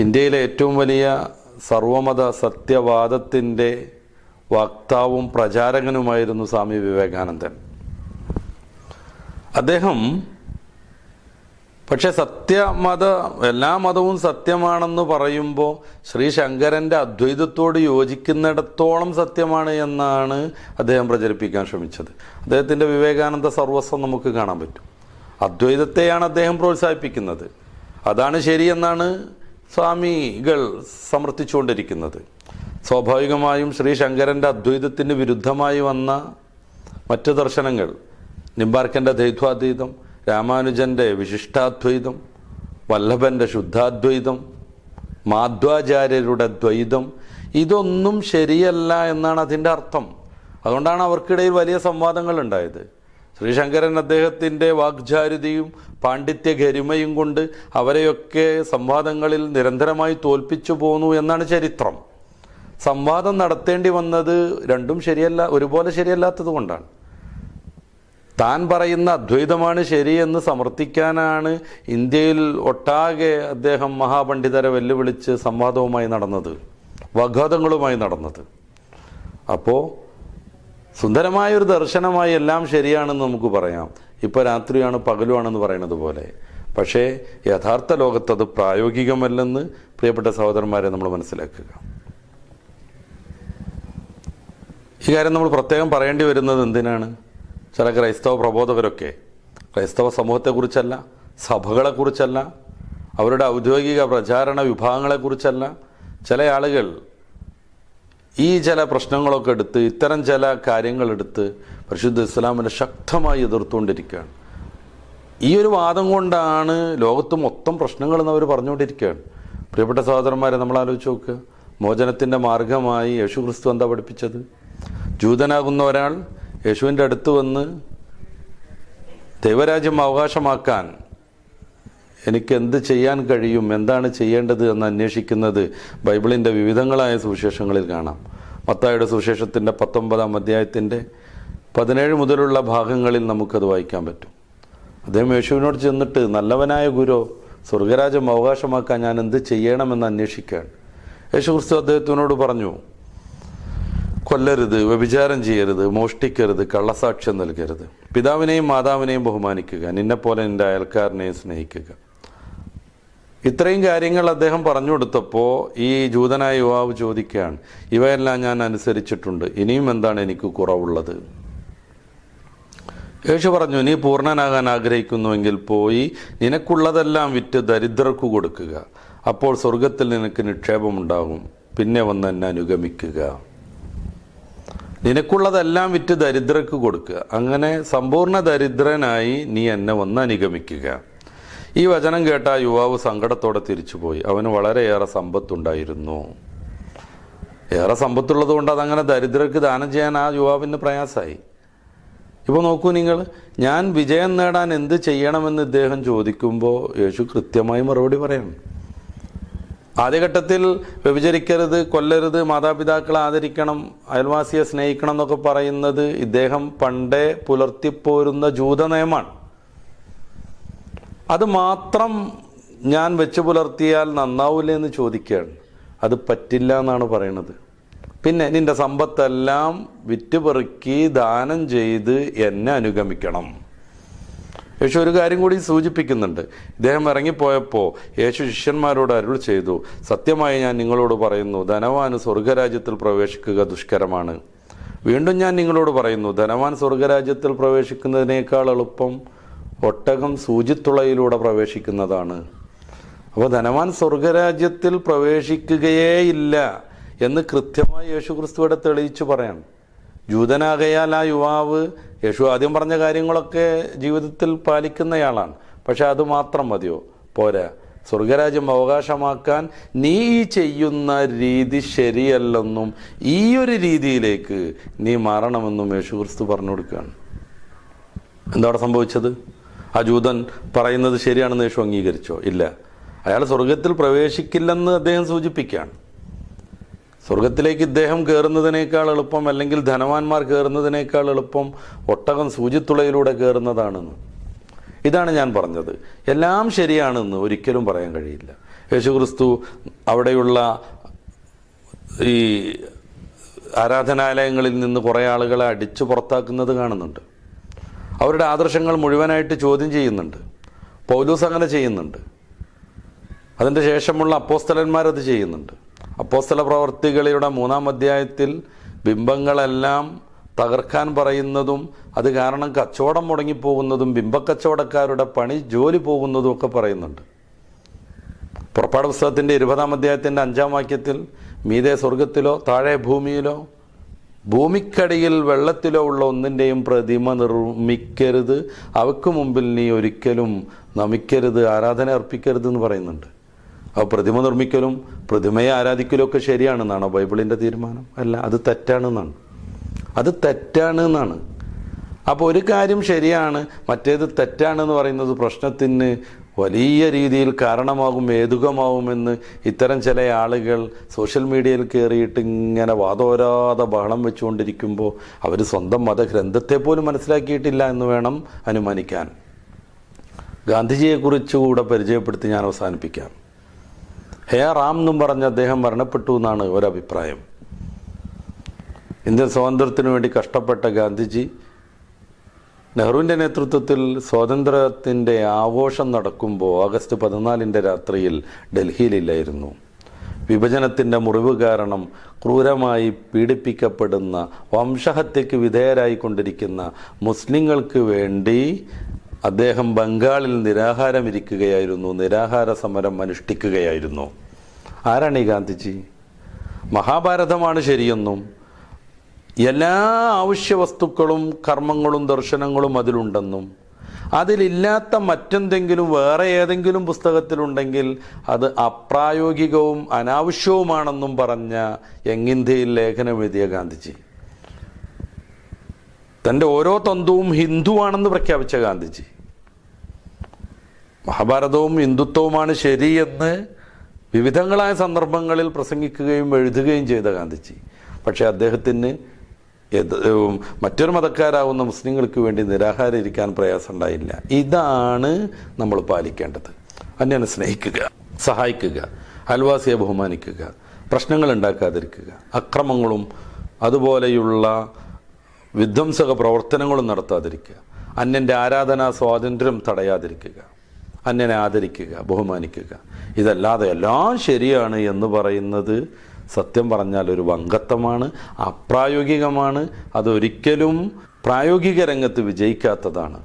ഇന്ത്യയിലെ ഏറ്റവും വലിയ സർവമത സത്യവാദത്തിന്റെ വക്താവും പ്രചാരകനുമായിരുന്നു സ്വാമി വിവേകാനന്ദൻ. അദ്ദേഹം പക്ഷെ സത്യമത എല്ലാ മതവും സത്യമാണെന്ന് പറയുമ്പോൾ ശ്രീ ശങ്കരന്റെ അദ്വൈതത്തോട് യോജിക്കുന്നിടത്തോളം സത്യമാണ് എന്നാണ് അദ്ദേഹം പ്രചരിപ്പിക്കാൻ ശ്രമിച്ചത്. അദ്ദേഹത്തിന്റെ വിവേകാനന്ദ സർവസ്വം നമുക്ക് കാണാൻ പറ്റും. അദ്വൈതത്തെയാണ് അദ്ദേഹം പ്രോത്സാഹിപ്പിക്കുന്നത്. അതാണ് ശരിയെന്നാണ് സ്വാമികൾ സമർത്ഥിച്ചുകൊണ്ടിരിക്കുന്നത്. സ്വാഭാവികമായും ശ്രീ ശങ്കരന്റെ അദ്വൈതത്തിന് വിരുദ്ധമായി വന്ന മറ്റ് ദർശനങ്ങൾ നിമ്പാർക്കന്റെ ദ്വൈത്വാദ്വൈതം രാമാനുജന്റെ വിശിഷ്ടാദ്വൈതം വല്ലഭന്റെ ശുദ്ധാദ്വൈതം മാധ്വാചാര്യരുടെ ദ്വൈതം ഇതൊന്നും ശരിയല്ല എന്നാണ് അതിന്റെ അർത്ഥം. അതുകൊണ്ടാണ് അവർക്കിടയിൽ വലിയ സംവാദങ്ങൾ ഉണ്ടായത് ശ്രീശങ്കരൻ അദ്ദേഹത്തിന്റെ വാഗ്ചാരുതയും പാണ്ഡിത്യ ഗരിമയും കൊണ്ട് അവരെയൊക്കെ സംവാദങ്ങളിൽ നിരന്തരമായി തോൽപ്പിച്ചു പോന്നു എന്നാണ് ചരിത്രം. സംവാദം നടത്തേണ്ടി വന്നത് രണ്ടും ശരിയല്ല ഒരുപോലെ ശരിയല്ലാത്തത് കൊണ്ടാണ്. താൻ പറയുന്ന അദ്വൈതമാണ് ശരിയെന്ന് സമർത്ഥിക്കാനാണ് ഇന്ത്യയിൽ ഒട്ടാകെ അദ്ദേഹം മഹാപണ്ഡിതരെ വെല്ലുവിളിച്ച് സംവാദവുമായി നടന്നത് വഘാതങ്ങളുമായി നടന്നത്. അപ്പോൾ സുന്ദരമായ ഒരു ദർശനമായി എല്ലാം ശരിയാണെന്ന് നമുക്ക് പറയാം. ഇപ്പോൾ രാത്രിയാണ് പകലുമാണെന്ന് പറയുന്നത് പോലെ. പക്ഷേ യഥാർത്ഥ ലോകത്ത് അത് പ്രായോഗികമല്ലെന്ന് പ്രിയപ്പെട്ട സഹോദരന്മാരെ നമ്മൾ മനസ്സിലാക്കുക. ഈ കാര്യം നമ്മൾ പ്രത്യേകം പറയേണ്ടി വരുന്നത് എന്തിനാണ്? ചില ക്രൈസ്തവ പ്രബോധകരൊക്കെ ക്രൈസ്തവ സമൂഹത്തെക്കുറിച്ചല്ല സഭകളെക്കുറിച്ചല്ല അവരുടെ ഔദ്യോഗിക പ്രചാരണ വിഭാഗങ്ങളെക്കുറിച്ചല്ല ചില ആളുകൾ ഈ ചില പ്രശ്നങ്ങളൊക്കെ എടുത്ത് ഇത്തരം ചില കാര്യങ്ങളെടുത്ത് പരിശുദ്ധ ഇസ്ലാമിനെ ശക്തമായി എതിർത്തുകൊണ്ടിരിക്കുകയാണ്. ഈ ഒരു വാദം കൊണ്ടാണ് ലോകത്ത് മൊത്തം പ്രശ്നങ്ങളെന്ന് അവർ പറഞ്ഞുകൊണ്ടിരിക്കുകയാണ്. പ്രിയപ്പെട്ട സഹോദരന്മാരെ നമ്മൾ ആലോചിച്ച് നോക്കുക മോചനത്തിന്റെ മാർഗമായി യേശു ക്രിസ്തു എന്താ പഠിപ്പിച്ചത്? ജൂതനാകുന്ന ഒരാൾ യേശുവിന്റെ അടുത്ത് വന്ന് ദൈവരാജ്യം അവകാശമാക്കാൻ എനിക്ക് എന്ത് ചെയ്യാൻ കഴിയും? എന്താണ് ചെയ്യേണ്ടത് എന്ന് അന്വേഷിക്കുന്നത് ബൈബിളിന്റെ വിവിധങ്ങളായ സുവിശേഷങ്ങളിൽ കാണാം. മത്തായുടെ സുവിശേഷത്തിന്റെ പത്തൊമ്പതാം അധ്യായത്തിന്റെ പതിനേഴ് മുതലുള്ള ഭാഗങ്ങളിൽ നമുക്കത് വായിക്കാൻ പറ്റും. അദ്ദേഹം യേശുവിനോട് ചെന്നിട്ട് നല്ലവനായ ഗുരു സ്വർഗരാജ്യം അവകാശമാക്കാൻ ഞാൻ എന്ത് ചെയ്യണമെന്ന് അന്വേഷിക്കുകയാണ്. യേശു ക്രിസ്തു അദ്ദേഹത്തിനോട് പറഞ്ഞു കൊല്ലരുത് വ്യഭിചാരം ചെയ്യരുത് മോഷ്ടിക്കരുത് കള്ളസാക്ഷ്യം നൽകരുത്. പിതാവിനെയും മാതാവിനെയും ബഹുമാനിക്കുക നിന്നെപ്പോലെ നിന്റെ അയൽക്കാരനെയും സ്നേഹിക്കുക. ഇത്രയും കാര്യങ്ങൾ അദ്ദേഹം പറഞ്ഞു കൊടുത്തപ്പോൾ ഈ ജൂതനായ യുവാവ് ചോദിക്കുകയാണ് ഇവയെല്ലാം ഞാൻ അനുസരിച്ചിട്ടുണ്ട്. ഇനിയും എന്താണ് എനിക്ക് കുറവുള്ളത്? യേശു പറഞ്ഞു നീ പൂർണനാകാൻ ആഗ്രഹിക്കുന്നുവെങ്കിൽ പോയി നിനക്കുള്ളതെല്ലാം വിറ്റ് ദരിദ്രർക്ക് കൊടുക്കുക. അപ്പോൾ സ്വർഗത്തിൽ നിനക്ക് നിക്ഷേപമുണ്ടാകും. പിന്നെ വന്ന് എന്നെ അനുഗമിക്കുക. നിനക്കുള്ളതെല്ലാം വിറ്റ് ദരിദ്രർക്ക് കൊടുക്കുക. അങ്ങനെ സമ്പൂർണ ദരിദ്രനായി നീ എന്നെ വന്ന് അനുഗമിക്കുക. ഈ വചനം കേട്ട യുവാവ് സങ്കടത്തോടെ തിരിച്ചുപോയി. അവന് വളരെയേറെ സമ്പത്തുണ്ടായിരുന്നു. ഏറെ സമ്പത്തുള്ളത് കൊണ്ട് അതങ്ങനെ ദരിദ്രർക്ക് ദാനം ചെയ്യാൻ ആ യുവാവിന് പ്രയാസമായി. ഇപ്പോൾ നോക്കൂ നിങ്ങൾ ഞാൻ വിജയം നേടാൻ എന്ത് ചെയ്യണമെന്ന് ഇദ്ദേഹം ചോദിക്കുമ്പോൾ യേശു കൃത്യമായി മറുപടി പറയണം ആദ്യഘട്ടത്തിൽ വ്യഭിചരിക്കരുത് കൊല്ലരുത് മാതാപിതാക്കളെ ആദരിക്കണം അയൽവാസിയെ സ്നേഹിക്കണം എന്നൊക്കെ പറയുന്നത് ഇദ്ദേഹം പണ്ടേ പുലർത്തിപ്പോരുന്ന ജൂത നിയമമാണ് അത് മാത്രം ഞാൻ വെച്ച് പുലർത്തിയാൽ നന്നാവില്ലേ എന്ന് ചോദിക്കുകയാണ്. അത് പറ്റില്ല എന്നാണ് പറയണത്. പിന്നെ നിന്റെ സമ്പത്തെല്ലാം വിറ്റുപെറുക്കി ദാനം ചെയ്ത് എന്നെ അനുഗമിക്കണം. യേശു ഒരു കാര്യം കൂടി സൂചിപ്പിക്കുന്നുണ്ട്. ഇദ്ദേഹം ഇറങ്ങിപ്പോയപ്പോൾ യേശു ശിഷ്യന്മാരോട് അരുൾ ചെയ്തു. സത്യമായി ഞാൻ നിങ്ങളോട് പറയുന്നു ധനവാന് സ്വർഗരാജ്യത്തിൽ പ്രവേശിക്കുക ദുഷ്കരമാണ്. വീണ്ടും ഞാൻ നിങ്ങളോട് പറയുന്നു ധനവാൻ സ്വർഗരാജ്യത്തിൽ പ്രവേശിക്കുന്നതിനേക്കാൾ എളുപ്പം ഒട്ടകം സൂചിത്തുളയിലൂടെ പ്രവേശിക്കുന്നതാണ്. അപ്പോൾ ധനവാൻ സ്വർഗരാജ്യത്തിൽ പ്രവേശിക്കുകയേയില്ല എന്ന് കൃത്യമായി യേശു ക്രിസ്തുവിടെ തെളിയിച്ചു പറയാം ജൂതനാകയാൽ ആ യുവാവ് യേശു ആദ്യം പറഞ്ഞ കാര്യങ്ങളൊക്കെ ജീവിതത്തിൽ പാലിക്കുന്നയാളാണ്. പക്ഷെ അത് മാത്രം മതിയോ? പോരാ. സ്വർഗരാജ്യം അവകാശമാക്കാൻ നീ ചെയ്യുന്ന രീതി ശരിയല്ലെന്നും ഈ ഒരു രീതിയിലേക്ക് നീ മാറണമെന്നും യേശു ക്രിസ്തു പറഞ്ഞു കൊടുക്കുകയാണ്. എന്താണ് സംഭവിച്ചത്? ആ ജൂതൻ പറയുന്നത് ശരിയാണെന്ന് യേശു അംഗീകരിച്ചോ? ഇല്ല. അയാൾ സ്വർഗത്തിൽ പ്രവേശിക്കില്ലെന്ന് അദ്ദേഹം സൂചിപ്പിക്കുകയാണ്. സ്വർഗത്തിലേക്ക് ഇദ്ദേഹം കയറുന്നതിനേക്കാൾ എളുപ്പം അല്ലെങ്കിൽ ധനവാന്മാർ കയറുന്നതിനേക്കാൾ എളുപ്പം ഒട്ടകം സൂചിത്തുളയിലൂടെ കയറുന്നതാണെന്ന് ഇതാണ് ഞാൻ പറഞ്ഞത്. എല്ലാം ശരിയാണെന്ന് ഒരിക്കലും പറയാൻ കഴിയില്ല. യേശുക്രിസ്തു അവിടെയുള്ള ഈ ആരാധനാലയങ്ങളിൽ നിന്ന് കുറേ ആളുകളെ അടിച്ചു പുറത്താക്കുന്നത് കാണുന്നുണ്ട്. അവരുടെ ആദർശങ്ങൾ മുഴുവനായിട്ട് ചോദ്യം ചെയ്യുന്നുണ്ട്. പൗലൂസ് അങ്ങനെ ചെയ്യുന്നുണ്ട്. അതിന്റെ ശേഷമുള്ള അപ്പോസ്തലന്മാരത് ചെയ്യുന്നുണ്ട്. അപ്പോസ്തല പ്രവർത്തികളുടെ മൂന്നാം അധ്യായത്തിൽ ബിംബങ്ങളെല്ലാം തകർക്കാൻ പറയുന്നതും അത് കാരണം കച്ചവടം മുടങ്ങിപ്പോകുന്നതും ബിംബക്കച്ചവടക്കാരുടെ പണി ജോലി പോകുന്നതും ഒക്കെ പറയുന്നുണ്ട്. പുറപ്പാട് പുസ്തകത്തിന്റെ ഇരുപതാം അധ്യായത്തിന്റെ അഞ്ചാം വാക്യത്തിൽ മീതെ സ്വർഗത്തിലോ താഴെ ഭൂമിയിലോ ഭൂമിക്കടിയിൽ വെള്ളത്തിലോ ഉള്ള ഒന്നിന്റെയും പ്രതിമ നിർമ്മിക്കരുത്. അവക്ക് മുമ്പിൽ നീ ഒരിക്കലും നമിക്കരുത് ആരാധന അർപ്പിക്കരുത് എന്ന് പറയുന്നുണ്ട്. അപ്പോൾ പ്രതിമ നിർമ്മിക്കലും പ്രതിമയെ ആരാധിക്കലും ഒക്കെ ശരിയാണെന്നാണോ ബൈബിളിന്റെ തീരുമാനം? അല്ല അത് തെറ്റാണെന്നാണ്. അത് തെറ്റാണ് എന്നാണ് അപ്പോൾ ഒരു കാര്യം ശരിയാണ് മറ്റേത് തെറ്റാണെന്ന് പറയുന്നത് പ്രശ്നത്തിന് വലിയ രീതിയിൽ കാരണമാകും ഏതുകമാവുമെന്ന് ഇത്തരം ചില ആളുകൾ സോഷ്യൽ മീഡിയയിൽ കയറിയിട്ട് ഇങ്ങനെ വാദോരാതെ ബഹളം വെച്ചുകൊണ്ടിരിക്കുമ്പോൾ അവർ സ്വന്തം മതഗ്രന്ഥത്തെ പോലും മനസ്സിലാക്കിയിട്ടില്ല എന്ന് വേണം അനുമാനിക്കാൻ. ഗാന്ധിജിയെക്കുറിച്ച് കൂടെ പരിചയപ്പെടുത്തി ഞാൻ അവസാനിപ്പിക്കാം. ഹേ റാം എന്നും പറഞ്ഞ് അദ്ദേഹം മരണപ്പെട്ടു എന്നാണ് ഒരഭിപ്രായം. ഇന്ത്യൻ സ്വാതന്ത്ര്യത്തിനു വേണ്ടി കഷ്ടപ്പെട്ട ഗാന്ധിജി നെഹ്റുവിന്റെ നേതൃത്വത്തിൽ സ്വാതന്ത്ര്യത്തിന്റെ ആഘോഷം നടക്കുമ്പോൾ ആഗസ്റ്റ് പതിനാലിന്റെ രാത്രിയിൽ ഡൽഹിയിലില്ലായിരുന്നു. വിഭജനത്തിന്റെ മുറിവ് കാരണം ക്രൂരമായി പീഡിപ്പിക്കപ്പെടുന്ന വംശഹത്യക്ക് വിധേയരായിക്കൊണ്ടിരിക്കുന്ന മുസ്ലിങ്ങൾക്ക് വേണ്ടി അദ്ദേഹം ബംഗാളിൽ നിരാഹാരമിരിക്കുകയായിരുന്നു. നിരാഹാര സമരം അനുഷ്ഠിക്കുകയായിരുന്നു. ആരാണ് ഈ ഗാന്ധിജി? മഹാഭാരതമാണ് ശരിയെന്നും എല്ലാ ആവശ്യ വസ്തുക്കളും കർമ്മങ്ങളും ദർശനങ്ങളും അതിലുണ്ടെന്നും അതിലില്ലാത്ത മറ്റെന്തെങ്കിലും വേറെ ഏതെങ്കിലും പുസ്തകത്തിലുണ്ടെങ്കിൽ അത് അപ്രായോഗികവും അനാവശ്യവുമാണെന്നും പറഞ്ഞ യങ്ങിന്ത്യയിൽ ലേഖനം എഴുതിയ ഗാന്ധിജി. തന്റെ ഓരോ തന്തുവും ഹിന്ദുവാണെന്ന് പ്രഖ്യാപിച്ച ഗാന്ധിജി. മഹാഭാരതവും ഹിന്ദുത്വവുമാണ് ശരിയെന്ന് വിവിധങ്ങളായ സന്ദർഭങ്ങളിൽ പ്രസംഗിക്കുകയും എഴുതുകയും ചെയ്ത ഗാന്ധിജി. പക്ഷേ അദ്ദേഹത്തിന് മറ്റൊരു മതക്കാരാവുന്ന മുസ്ലിങ്ങൾക്ക് വേണ്ടി നിരാഹാരം ഇരിക്കാൻ പ്രയാസമുണ്ടായില്ല. ഇതാണ് നമ്മൾ പാലിക്കേണ്ടത്. അന്യനെ സ്നേഹിക്കുക സഹായിക്കുക അയൽവാസിയെ ബഹുമാനിക്കുക പ്രശ്നങ്ങൾ ഉണ്ടാക്കാതിരിക്കുക അക്രമങ്ങളും അതുപോലെയുള്ള വിധ്വംസക പ്രവർത്തനങ്ങളും നടത്താതിരിക്കുക. അന്യന്റെ ആരാധനാ സ്വാതന്ത്ര്യം തടയാതിരിക്കുക. അന്യനെ ആദരിക്കുക ബഹുമാനിക്കുക. ഇതല്ലാതെ എല്ലാം ശരിയാണ് എന്ന് പറയുന്നത് സത്യം പറഞ്ഞാൽ ഒരു വങ്കത്വമാണ് അപ്രായോഗികമാണ് അതൊരിക്കലും പ്രായോഗിക രംഗത്ത് വിജയിക്കാത്തതാണ്.